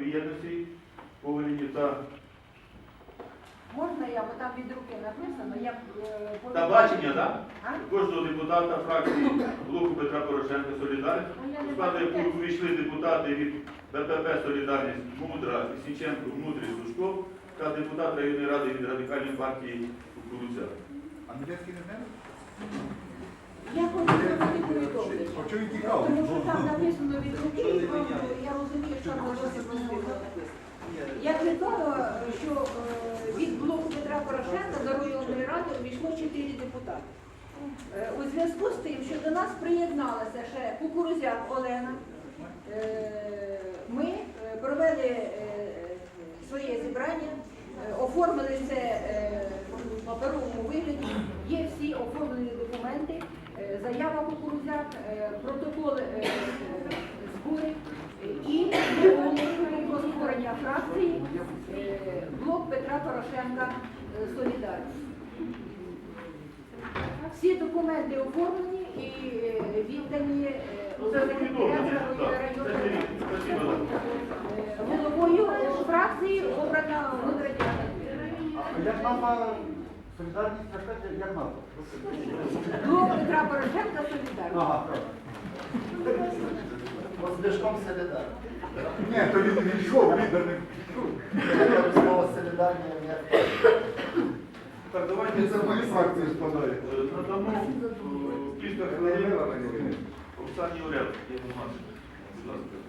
єдності повинні та, Можна я, бо там від руки написано, я е, та бачення, так? А? Кожного депутата фракції блоку Петра Порошенка Солідарність, Ну, я у не складу увійшли депутати від БПП Солідарність Мудра, Січенко, Мудрий, Сушков та депутат районної ради від радикальної партії Кукурудзя. А Медведський не знає? Я хочу зробити повідомлення. А чого він тікав? Тому що там написано від руки, і вам, я розумію, що там досить написано. Як від того, що е, від блоку Петра Порошенка до районної ради увійшло чотири депутати. Е, У зв'язку з тим, що до нас приєдналася ще Кукурузяк Олена, е, ми е, провели е, своє зібрання, е, оформили це е, в паперовому вигляді, є всі оформлені документи, е, заява Кукурузяк, е, протокол е, е, зборів е, і оголошуємо про створення фракції е, блок Петра Порошенка е, Солідарність. Всі документи оформлені і е, віддані е, Ну. Е, Головою е, фракції обрана Мудра як назва солідарність як назва? Блок Петра Порошенка Солідарність. Воздвижком солидар. Ні, то він йшов, лідер не слово солідарні Так, давайте Це мої фракції складає. Е, надамо е, кілька хвилин Оксані Орел. Будь ласка.